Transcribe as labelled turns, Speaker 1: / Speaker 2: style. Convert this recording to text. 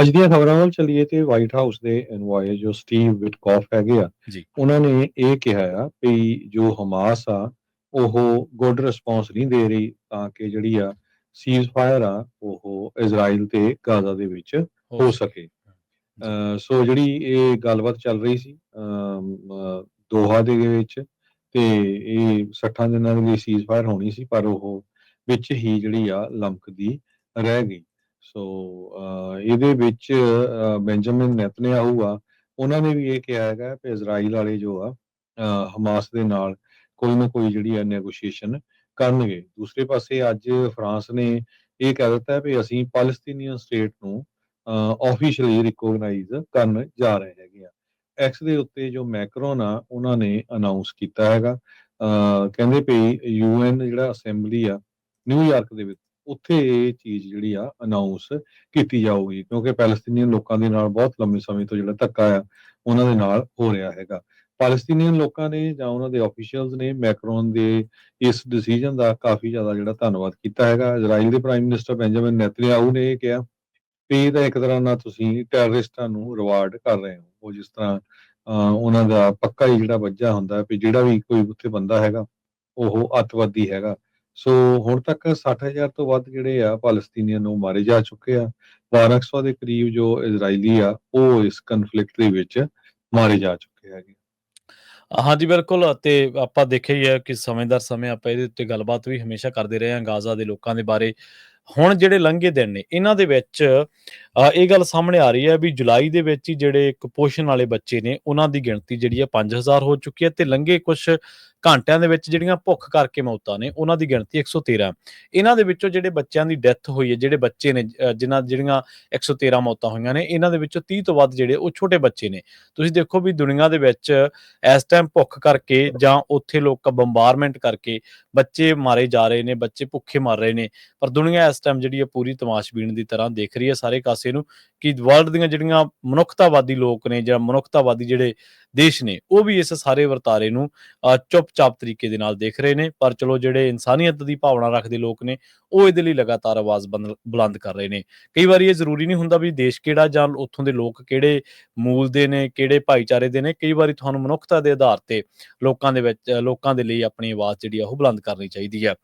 Speaker 1: ਅੱਜ ਦੀਆਂ ਖਬਰਾਂ ਵੱਲ ਚੱਲੀਏ ਤੇ ਵਾਈਟ ਹਾਊਸ ਦੇ ਇਨਵਾਇਸ ਜੋ ਸਟੀਵ ਵਿਟਕੌਫ ਹੈਗੇ ਆ
Speaker 2: ਜੀ।
Speaker 1: ਉਹਨਾਂ ਨੇ ਇਹ ਕਿਹਾ ਆ ਵੀ ਜੋ ਹਮਾਸ ਆ ਉਹ ਗੁੱਡ ਰਿਸਪੌਂਸ ਨਹੀਂ ਦੇ ਰਹੀ ਤਾਂ ਕਿ ਜਿਹੜੀ ਆ ਸੀਜ਼ ਫਾਇਰ ਆ ਉਹ ਇਜ਼ਰਾਈਲ ਤੇ ਗਾਜ਼ਾ ਦੇ ਵਿੱਚ ਹੋ ਸਕੇ। ਅਹ ਸੋ ਜਿਹੜੀ ਇਹ ਗੱਲਬਾਤ ਚੱਲ ਰਹੀ ਸੀ ਅਮ, ਅਹ, ਦੋਹਾ ਦੇ ਵਿੱਚ ਤੇ ਇਹ 60 ਦਿਨਾਂ ਦੇ ਲਈ ਸੀਜ਼ ਫਾਇਰ ਹੋਣੀ ਸੀ ਪਰ ਉਹ ਵਿੱਚ ਹੀ ਜਿਹੜੀ ਆ ਲਮਕਦੀ ਰਹਿ ਗਈ। ਸੋ ਇਹਦੇ ਵਿੱਚ ਬੈਂਜਾਮਿਨ ਨੈਤਨਯਾਹੂ ਆ ਉਹਨਾਂ ਨੇ ਵੀ ਇਹ ਕਿਹਾ ਹੈਗਾ ਕਿ ਇਜ਼ਰਾਈਲ ਵਾਲੇ ਜੋ ਆ ਹਮਾਸ ਦੇ ਨਾਲ ਕੋਈ ਨਾ ਕੋਈ ਜਿਹੜੀ ਆ ਨੈਗੋਸ਼ੀਏਸ਼ਨ ਕਰਨਗੇ। ਦੂਸਰੇ ਪਾਸੇ ਅੱਜ ਫਰਾਂਸ ਨੇ ਇਹ ਕਹਿ ਦਿੱਤਾ ਹੈ ਵੀ ਅਸੀਂ ਪੈਲਸਤੀਨੀਅਨ ਸਟੇਟ ਨੂੰ ਆਫੀਸ਼ੀਅਲੀ ਰਿਕੋਗਨਾਈਜ਼ ਕਰਨ ਜਾ ਰਹੇ ਹੈਗੇ ਆ। ਐਕਸ ਦੇ ਉੱਤੇ ਜੋ ਮੈਕਰੋਨ ਆ ਉਹਨਾਂ ਨੇ ਅਨਾਉਂਸ ਕੀਤਾ ਹੈਗਾ। ਅਹ, ਕਹਿੰਦੇ ਵੀ ਯੂਐਨ ਜਿਹੜਾ ਅਸੈਂਬਲੀ ਆ ਨਿਊਯਾਰਕ ਦੇ ਵਿੱਚ ਉੱਥੇ ਇਹ ਚੀਜ਼ ਜਿਹੜੀ ਆ ਅਨਾਉਂਸ ਕੀਤੀ ਜਾਊਗੀ ਕਿਉਂਕਿ ਪੈਲਸਤੀਨੀਅਨ ਲੋਕਾਂ ਦੇ ਨਾਲ ਬਹੁਤ ਲੰਮੇ ਸਮੇਂ ਤੋਂ ਜਿਹੜਾ ਧੱਕਾ ਆ ਉਹਨਾਂ ਦੇ ਨਾਲ ਹੋ ਰਿਹਾ ਹੈਗਾ। ਪੈਲਸਤੀਨੀਅਨ ਲੋਕਾਂ ਨੇ ਜਾਂ ਉਹਨਾਂ ਦੇ ਆਫੀਸ਼ੀਅਲਸ ਨੇ ਮੈਕਰੋਨ ਦੇ ਇਸ ਡਿਸੀਜਨ ਦਾ ਕਾਫੀ ਜ਼ਿਆਦਾ ਜਿਹੜਾ ਧੰਨਵਾਦ ਕੀਤਾ ਹੈਗਾ। ਇਜ਼ਰਾਈਲ ਦੇ ਪ੍ਰਾਈਮ ਮਿਨਿਸਟਰ ਬੈਂਜਾਮਿਨ ਨੈਤਨਯਾਹੂ ਨੇ ਇਹ ਕਿਹਾ ਵੀ ਇਹ ਤਾਂ ਇੱਕ ਤਰ੍ਹਾਂ ਨਾਲ ਤੁਸੀਂ ਟੈਰਰਿਸਟਾਂ ਨੂੰ ਰਿਵਾਰਡ ਕਰ ਰਹੇ ਹੋ। ਉਹ ਜਿਸ ਤਰ੍ਹਾਂ ਅਹ, ਉਹਨਾਂ ਦਾ ਪੱਕਾ ਹੀ ਜਿਹੜਾ ਵੱਜਾ ਹੁੰਦਾ ਵੀ ਜਿਹੜਾ ਵੀ ਕੋਈ ਉੱਥੇ ਬੰਦਾ ਹੈਗਾ ਉਹ ਅੱਤਵਾਦੀ ਹੈਗਾ। ਸੋ ਹੁਣ ਤੱਕ 60000 ਤੋਂ ਵੱਧ ਜਿਹੜੇ ਆ ਫਲਸਤੀਨੀਅਨ ਨੂੰ ਮਾਰੇ ਜਾ ਚੁੱਕੇ ਆ। 1200 ਦੇ ਕਰੀਬ ਜੋ ਇਜ਼ਰਾਈਲੀ ਆ, ਉਹ ਇਸ ਕਨਫਲਿਕਟ ਦੇ ਵਿੱਚ ਮਾਰੇ ਜਾ ਚੁੱਕੇ ਹੈਗੇ।
Speaker 2: ਹਾਂਜੀ, ਬਿਲਕੁਲ ਅਤੇ ਆਪਾਂ ਦੇਖਿਆ ਹੀ ਹੈ ਕਿ ਸਮੇਂ ਦਰ ਸਮੇਂ ਆਪਾਂ ਇਹਦੇ ਉੱਤੇ ਗੱਲਬਾਤ ਵੀ ਹਮੇਸ਼ਾ ਕਰਦੇ ਰਹੇ ਹਾਂ ਗਾਜ਼ਾ ਦੇ ਲੋਕਾਂ ਦੇ ਬਾਰੇ। ਹੁਣ ਜਿਹੜੇ ਲੰਘੇ ਦਿਨ ਨੇ, ਇਹਨਾਂ ਦੇ ਵਿੱਚ ਇਹ ਗੱਲ ਸਾਹਮਣੇ ਆ ਰਹੀ ਹੈ ਵੀ ਜੁਲਾਈ ਦੇ ਵਿੱਚ ਹੀ ਜਿਹੜੇ ਕੁਪੋਸ਼ਣ ਵਾਲੇ ਬੱਚੇ ਨੇ, ਉਹਨਾਂ ਦੀ ਗਿਣਤੀ ਜਿਹੜੀ ਹੈ 5000 ਹੋ ਚੁੱਕੀ ਹੈ ਤੇ ਲੰਘੇ ਕੁਝ ਘੰਟਿਆਂ ਦੇ ਵਿੱਚ ਜਿਹੜੀਆਂ ਭੁੱਖ ਕਰਕੇ ਮੌਤਾਂ ਨੇ, ਉਹਨਾਂ ਦੀ ਗਿਣਤੀ 113 ਇਹਨਾਂ ਦੇ ਵਿੱਚੋਂ ਜਿਹੜੇ ਬੱਚਿਆਂ ਦੀ ਡੈਥ ਹੋਈ ਹੈ, ਜਿਹੜੇ ਬੱਚੇ ਨੇ ਜਿਨ੍ਹਾਂ, ਜਿਹੜੀਆਂ 113 ਮੌਤਾਂ ਹੋਈਆਂ ਨੇ, ਇਹਨਾਂ ਦੇ ਵਿੱਚੋਂ 30 ਤੋਂ ਵੱਧ ਜਿਹੜੇ ਉਹ ਛੋਟੇ ਬੱਚੇ ਨੇ। ਤੁਸੀਂ ਦੇਖੋ ਵੀ ਦੁਨੀਆ ਦੇ ਵਿੱਚ ਇਸ ਟਾਈਮ ਭੁੱਖ ਕਰਕੇ ਜਾਂ ਉੱਥੇ ਲੋਕ ਬੰਬਾਰਮੈਂਟ ਕਰਕੇ ਬੱਚੇ ਮਾਰੇ ਜਾ ਰਹੇ ਨੇ, ਬੱਚੇ ਭੁੱਖੇ ਮਰ ਰਹੇ ਨੇ, ਪਰ ਦੁਨੀਆ ਇਸ ਟਾਈਮ ਜਿਹੜੀ ਹੈ ਪੂਰੀ ਤਮਾਸ਼ਬੀਨ ਦੀ ਤਰ੍ਹਾਂ ਦੇਖ ਰਹੀ ਹੈ ਸਾਰੇ ਕਾਸੇ ਨੂੰ ਕਿ ਵਰਲਡ ਦੀਆਂ ਜਿਹੜੀਆਂ ਮਨੁੱਖਤਾਵਾਦੀ ਲੋਕ ਨੇ ਜਾਂ ਮਨੁੱਖਤਾਵਾਦੀ ਜਿਹੜੇ ਦੇਸ਼ ਨੇ। ਉਹ ਵੀ ਇਸ ਸਾਰੇ ਵਰਤਾਰੇ ਨੂੰ ਅ, ਚੁੱਪਚਾਪ ਤਰੀਕੇ ਦੇ ਨਾਲ ਦੇਖ ਰਹੇ ਨੇ। ਪਰ ਚਲੋ ਜਿਹੜੇ ਇਨਸਾਨੀਅਤ ਦੀ ਭਾਵਨਾ ਰੱਖਦੇ ਲੋਕ ਨੇ ਉਹ ਇਹਦੇ ਲਈ ਲਗਾਤਾਰ ਆਵਾਜ਼ ਬੰਦ- ਬੁਲੰਦ ਕਰ ਰਹੇ ਨੇ। ਕਈ ਵਾਰੀ ਇਹ ਜ਼ਰੂਰੀ ਨਹੀਂ ਹੁੰਦਾ ਵੀ ਦੇਸ਼ ਕਿਹੜਾ ਜਾਂ ਉੱਥੋਂ ਦੇ ਲੋਕ ਕਿਹੜੇ ਮੂਲ ਦੇ ਨੇ ਕਿਹੜੇ ਭਾਈਚਾਰੇ ਦੇ ਨੇ। ਕਈ ਵਾਰੀ ਤੁਹਾਨੂੰ ਮਨੁੱਖਤਾ ਦੇ ਆਧਾਰ ਤੇ ਲੋਕਾਂ ਦੇ ਵਿੱਚ ਲੋਕਾਂ ਦੇ ਲਈ ਆਪਣੀ ਆਵਾਜ਼ ਜਿਹੜੀ ਆ ਉਹ ਬੁਲੰਦ ਕਰਨੀ ਚਾਹੀਦੀ ਹੈ।